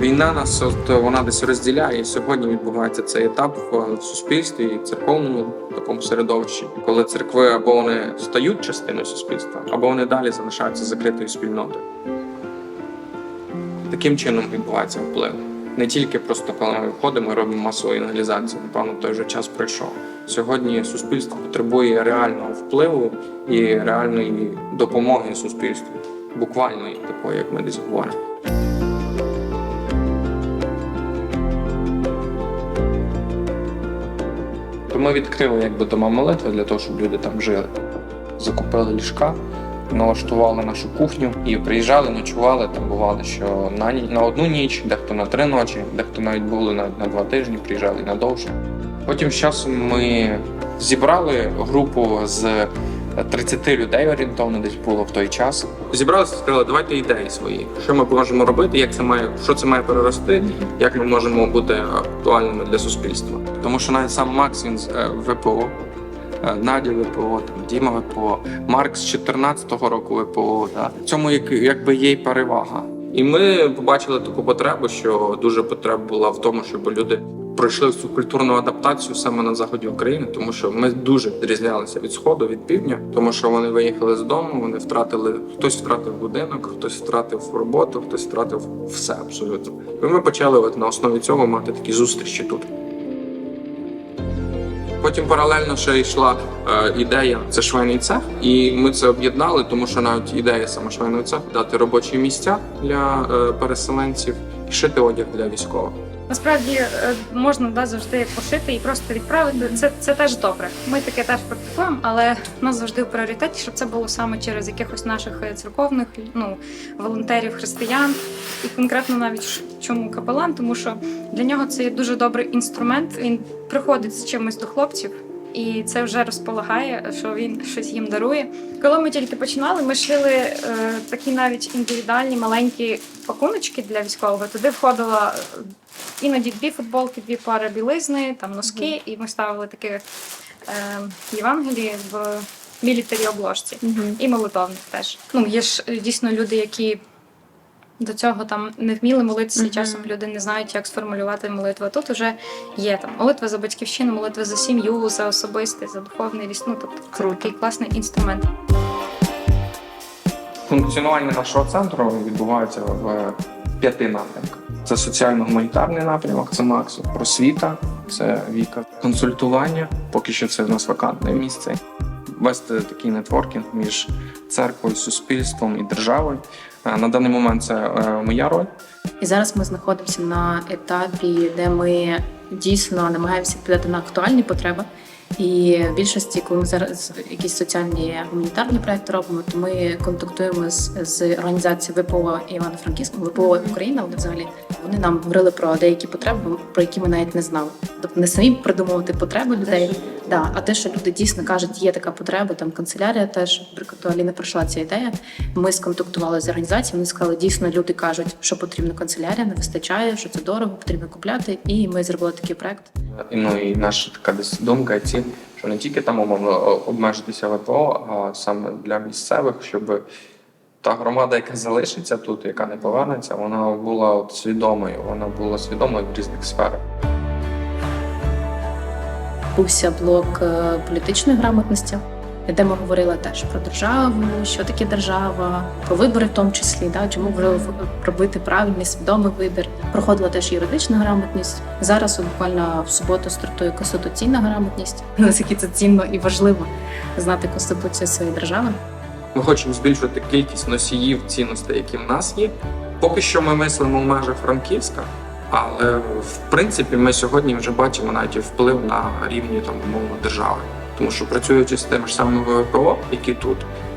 Війна нас от вона десь розділяє. І сьогодні відбувається цей етап в суспільстві і в церковному такому середовищі, коли церкви або вони стають частиною суспільства, або вони далі залишаються закритою спільнотою. Таким чином відбувається вплив. Не тільки просто коли ми виходимо і робимо масову евангелізацію. Напевно, той же час пройшов. Сьогодні суспільство потребує реального впливу і реальної допомоги суспільству, буквальної, такої, як ми десь говоримо. То ми відкрили якби дома молитви для того, щоб люди там жили. Закупили ліжка, налаштували нашу кухню і приїжджали, ночували. Там бувало, що на, на одну ніч, дехто на три ночі, дехто навіть були на, на два тижні, приїжджали і на довше. Потім з часом ми зібрали групу з 30 людей орієнтовно десь було в той час. Зібралися, сказали, давайте ідеї свої. Що ми можемо робити, як це має, що це має перерости, як ми можемо бути актуальними для суспільства. Тому що навіть сам Макс він з е, ВПО, е, Надя ВПО, там, Діма ВПО, Марк з 14-го року ВПО. Да. В цьому як, якби є й перевага. І ми побачили таку потребу, що дуже потреба була в тому, щоб люди пройшли цю культурну адаптацію саме на заході України, тому що ми дуже відрізнялися від сходу, від півдня, тому що вони виїхали з дому, вони втратили хтось втратив будинок, хтось втратив роботу, хтось втратив все абсолютно. І ми почали от на основі цього мати такі зустрічі тут. Потім паралельно ще йшла е, ідея це швейний цех, і ми це об'єднали, тому що навіть ідея саме швейного цеху дати робочі місця для е, переселенців і шити одяг для військових. Насправді е, можна да, завжди пошити і просто відправити. Це, це теж добре. Ми таке теж практикуємо, але в нас завжди в пріоритеті, щоб це було саме через якихось наших е, церковних ну, волонтерів, християн. І конкретно навіть чому капелан, тому що для нього це є дуже добрий інструмент. Він приходить з чимось до хлопців. І це вже розполагає, що він щось їм дарує. Коли ми тільки починали, ми шили е, такі навіть індивідуальні маленькі пакуночки для військового. Туди входила е, іноді дві футболки, дві пари білизни, там носки, і ми ставили таке е, в мілітарі обложці. І молитовник теж. Ну, є ж е, дійсно люди, які до цього там не вміли молитися, і Мгм. часом люди не знають, як сформулювати молитву. А Тут вже є там молитва за батьківщину, молитва за сім'ю, за особистий, за духовний ріст. Ну, тобто це Круто. такий класний інструмент. Функціонування нашого центру відбувається в п'яти напрямках: це соціально-гуманітарний напрямок, це Макс, просвіта, це Віка, консультування. Поки що це в нас вакантне місце. Вести такий нетворкінг між церквою, суспільством і державою. Е, На даний момент це е, моя роль. І зараз ми знаходимося на етапі, де ми дійсно намагаємося відповідати на актуальні потреби. І в більшості, коли ми зараз якісь соціальні гуманітарні проекти робимо, то ми контактуємо з, з організацією ВПО Івано-Франківська, ВПО Україна. Вони взагалі вони нам говорили про деякі потреби, про які ми навіть не знали. Тобто не самі придумувати потреби людей, да, а те, що люди дійсно кажуть, є така потреба, там канцелярія теж, наприклад, у Аліни прийшла ця ідея. Ми сконтактували з організацією, вони сказали, дійсно люди кажуть, що потрібна канцелярія, не вистачає, що це дорого, потрібно купляти. І ми зробили такий проект. І, Ну і наша така десь думка і ціль, що не тільки там умовно обмежитися ВПО, а саме для місцевих, щоб та громада, яка залишиться тут, яка не повернеться, вона була от свідомою, вона була свідомою в різних сферах. Відбувся блок е, політичної грамотності, де ми говорили теж про державу, що таке держава, про вибори в тому числі, да, чому робити правильний свідомий вибір. Проходила теж юридична грамотність. Зараз буквально в суботу стартує конституційна грамотність. Наскільки це цінно і важливо знати конституцію своєї держави. Ми хочемо збільшити кількість носіїв цінностей, які в нас є. Поки що ми мислимо в межах Франківська, але в принципі ми сьогодні вже бачимо навіть вплив на рівні там умовно держави. Тому що працюючи з тими ж самими ВПО, які тут,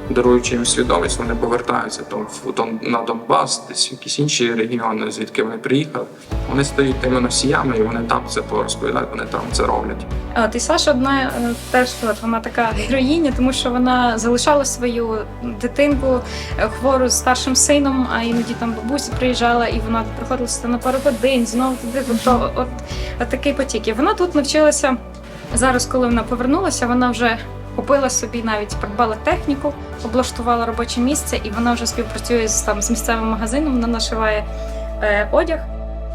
даруючи їм свідомість, вони повертаються там в на Донбас, десь в якісь інші регіони, звідки вони приїхали. Вони стають тими носіями, і вони там це порозповідають, вони там це роблять. От і Саша одна е, теж от, вона така героїня, тому що вона залишала свою дитинку е, хвору з старшим сином, а іноді там бабуся приїжджала, і вона приходила на пару годин, знову туди. Тобто, от, от такий потік. І вона тут навчилася зараз, коли вона повернулася, вона вже. Купила собі навіть придбала техніку, облаштувала робоче місце, і вона вже співпрацює з там з місцевим магазином. Вона нашиває е, одяг.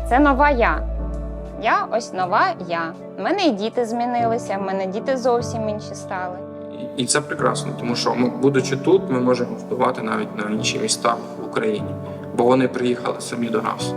Це нова я. Я ось нова я. У мене і діти змінилися, в мене діти зовсім інші стали. І- І це прекрасно, тому що ми, будучи тут, ми можемо впливати навіть на інші міста в Україні, бо вони приїхали самі до нас.